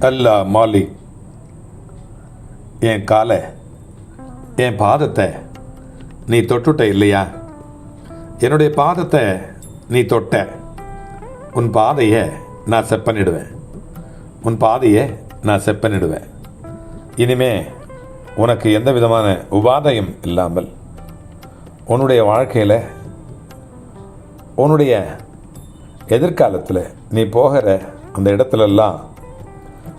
அல்லா மாலிக் என் காலை என் பாதத்தை நீ தொட்டுட்ட இல்லையா? என்னுடைய பாதத்தை நீ தொட்ட உன் பாதையை நான் செப்பனிடுவேன் உன் பாதையை நான் செப்பனிடுவேன் இனிமே உனக்கு எந்த விதமான உபாதையும் இல்லாமல் உன்னுடைய வாழ்க்கையில் உன்னுடைய எதிர்காலத்தில் நீ போகிற அந்த இடத்துலலாம்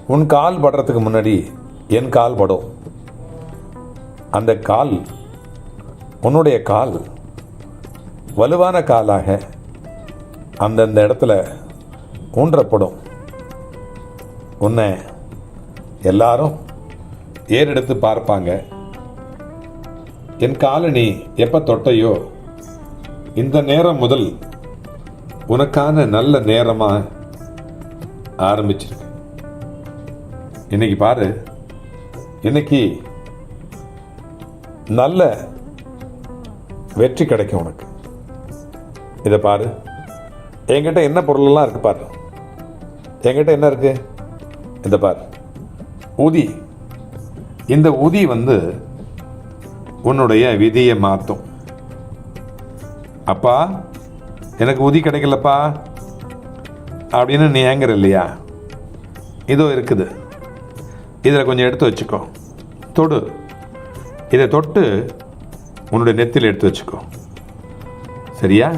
உன் கால் படுறதுக்கு முன்னாடி என் கால் படும் அந்த கால் உன்னுடைய கால் வலுவான காலாக அந்தந்த இடத்துல ஊன்றப்படும். உன்னை எல்லாரும் ஏறெடுத்து பார்ப்பாங்க. என் காலை நீ எப்போ தொட்டையோ இந்த நேரம் முதல் உனக்கான நல்ல நேரமாக ஆரம்பிச்சிருக்கு இன்னைக்கு பாரு இன்னைக்கு நல்ல வெற்றி கிடைக்கும் உனக்கு. இதை பாரு. என்கிட்ட என்ன பொருளெல்லாம் இருக்கு பாரு. என்கிட்ட என்ன இருக்கு? இதை பாரு. உதி இந்த உதி வந்து உன்னுடைய விதியை மாற்றும் அப்பா எனக்கு உதி கிடைக்கலப்பா. அப்படின்னு நீ ஏங்குற இல்லையா? இதோ இருக்குது. இதில் கொஞ்சம் எடுத்து வச்சுக்கோ. தொடு. இதை தொட்டு உன்னுடைய நெத்தில் எடுத்து வச்சுக்கோ. சரியா?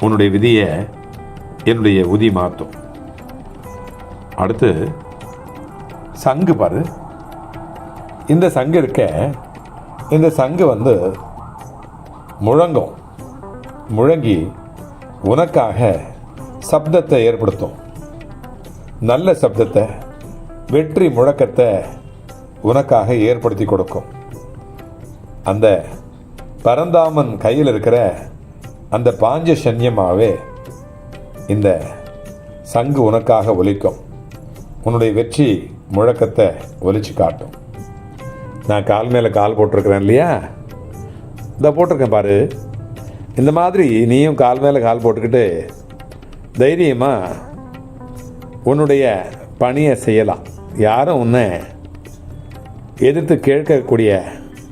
உன்னுடைய விதியை என்னுடைய உதி மாற்றும். அடுத்து சங்கு பாரு. இந்த சங்கு இருக்க இந்த சங்கு வந்து முழங்கும். முழங்கி உனக்காக சப்தத்தை ஏற்படுத்தும். நல்ல சப்தத்தை வெற்றி முழக்கத்தை உனக்காக ஏற்படுத்தி கொடுக்கும். அந்த பரந்தாமன் கையில் இருக்கிற அந்த பாஞ்ச சன்யமாகவே இந்த சங்கு உனக்காக ஒலிக்கும். உன்னுடைய வெற்றி முழக்கத்தை ஒலிச்சு காட்டும். நான் கால் மேலே கால் போட்டிருக்கிறேன் இல்லையா? இதை போட்டிருக்கேன் பாரு. இந்த மாதிரி நீயும் கால் மேலே கால் போட்டுக்கிட்டு தைரியமாக உன்னுடைய பணியை செய்யலாம். யாரும் உன்னை எதிர்த்து கேட்கக்கூடிய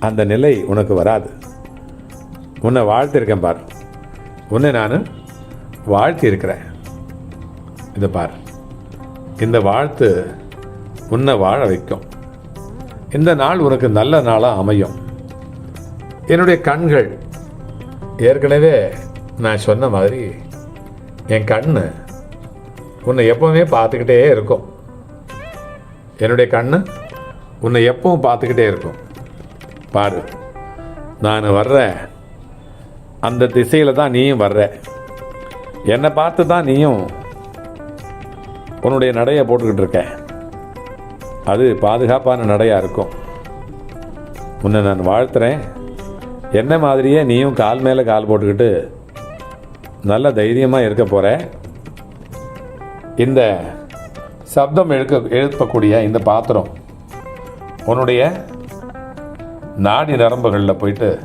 அந்த நிலை உனக்கு வராது. உன்னை வாழ்த்திருக்கேன் பார். உன்னை நான் வாழ்த்தி இருக்கிறேன் இதை பார். இந்த வாழ்த்து உன்னை வாழ வைக்கும். இந்த நாள் உனக்கு நல்ல நாளாக அமையும். என்னுடைய கண்கள் ஏற்கனவே நான் சொன்ன மாதிரி என் கண்ணு உன்னை எப்பவுமே பார்த்துக்கிட்டே இருக்கும். என்னுடைய கண்ணு உன்னை எப்பவும் பார்த்துக்கிட்டே இருக்கும். பாரு நான் வர்ற அந்த திசையில் தான் நீயும் வர்ற. என்னை பார்த்து தான் நீயும் உன்னுடைய நடையை போட்டுக்கிட்டு இருக்க. அது பாதுகாப்பான நடையாக இருக்கும். உன்னை நான் வாழ்த்துறேன். என்ன மாதிரியே நீயும் கால் மேலே கால் போட்டுக்கிட்டு நல்ல தைரியமாக இருக்க போகிற இந்த சப்தம் எழுக்க எழுப்பக்கூடிய இந்த பாத்திரம் உன்னுடைய நாடி நரம்புகளில் போயிட்டு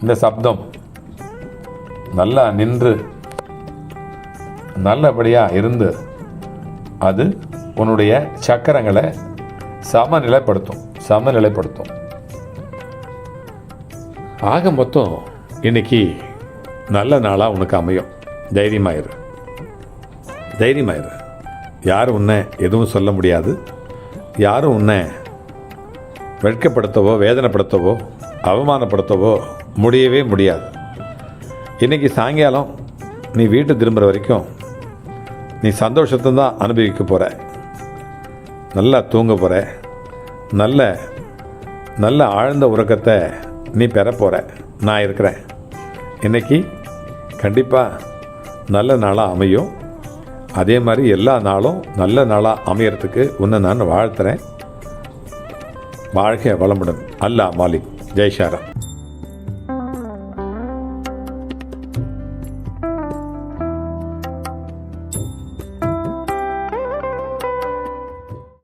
இந்த சப்தம் நல்லா நின்று நல்லபடியாக இருந்து அது உன்னுடைய சக்கரங்களை சமநிலைப்படுத்தும் சமநிலைப்படுத்தும். ஆக மொத்தம் இன்னைக்கு நல்ல நாளாக உனக்கு அமையும். தைரியமாயிரு தைரியமாயிரு யாரும் உன்னை எதுவும் சொல்ல முடியாது? யாரும் உன்னை வெட்கப்படுத்தவோ வேதனைப்படுத்தவோ அவமானப்படுத்தவோ முடியவே முடியாது. இன்றைக்கி சாயங்காலம் நீ வீட்டு திரும்புகிற வரைக்கும் நீ சந்தோஷத்தை தான் அனுபவிக்க போகிற நல்லா தூங்க போகிற நல்ல நல்ல ஆழ்ந்த உறக்கத்தை நீ பெற. போகிற நான் இருக்கிறேன். இன்றைக்கி கண்டிப்பாக நல்ல நாளாக அமையும். அதே மாதிரி எல்லா நாளும் நல்ல நாளாக அமையறதுக்கு உன்னை நான் வாழ்த்துறேன். வாழ்க வளமுடன். அல்லாஹ் மாலிக். ஜெய்ஷாரா